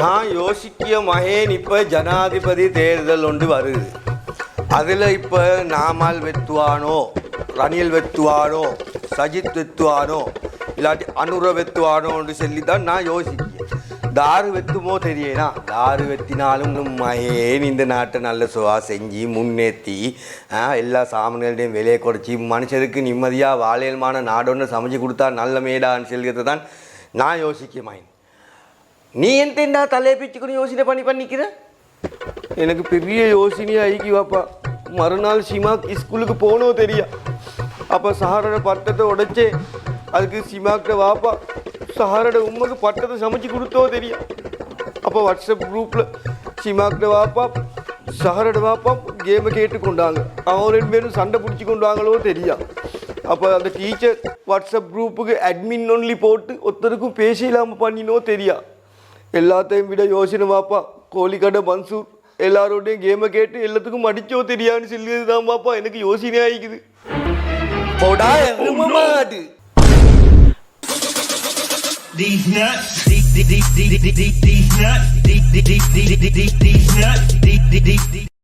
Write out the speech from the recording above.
நான் யோசிக்கிய மகேன் இப்போ ஜனாதிபதி தேர்தல் ஒன்று வருது. அதில் இப்போ நாமால் வெத்துவானோ ரணில் வெத்துவானோ சஜித் வெத்துவானோ இல்லாட்டி அனுர வெத்துவானோன்னு சொல்லி தான் நான் யோசிக்கிறேன் தாரு வெத்துமோ தெரியனா? தாரு வெத்தினாலும் மகேன் இந்த நாட்டை நல்ல சுவா செஞ்சு முன்னேற்றி எல்லா சாமான்கள்டையும் விலையை குறைச்சி மனுஷருக்கு நிம்மதியாக வாழையல்மான நாடொன்று சமைச்சு கொடுத்தா நல்ல மேடான்னு சொல்கிறது தான் நான் யோசிக்க மகேன். நீ எந்தா தலையை பிச்சுக்கணும் யோசனை பண்ணி பண்ணிக்கிற? எனக்கு பெரிய யோசனையாக ஆகி வாப்பா. மறுநாள் சிமாக் ஸ்கூலுக்கு போகணும் தெரியா. அப்போ சஹாரோட பட்டத்தை உடைச்சே அதுக்கு சிமாக்கிட்ட வாப்பா. சஹாரோட உண்மைக்கு பட்டத்தை சமைச்சு கொடுத்தோ தெரியும் அப்போ வாட்ஸ்அப் குரூப்பில் சிமாக்கிட்ட வாப்பா சஹரோட வாப்பா கேமை கேட்டு கொண்டாங்க அவங்க ரெண்டு பேரும் சண்டை பிடிச்சி கொண்டாங்களோ தெரியும் அப்போ அந்த டீச்சர் வாட்ஸ்அப் குரூப்புக்கு அட்மின் ஒன்லி போட்டு ஒருத்தருக்கும் பேச இல்லாமல் பண்ணினோ தெரியா. எல்லாத்தையும் விட யோசனை பாப்பா கோழிக்கடை மன்சூர் எல்லாரோடையும் கேமை கேட்டு எல்லாத்துக்கும் அடிச்சோ தெரியான்னு சொல்லியது தான் பாப்பா எனக்கு யோசனை ஆயிக்குது போடா மாடு These nuts, these, nuts, these nuts,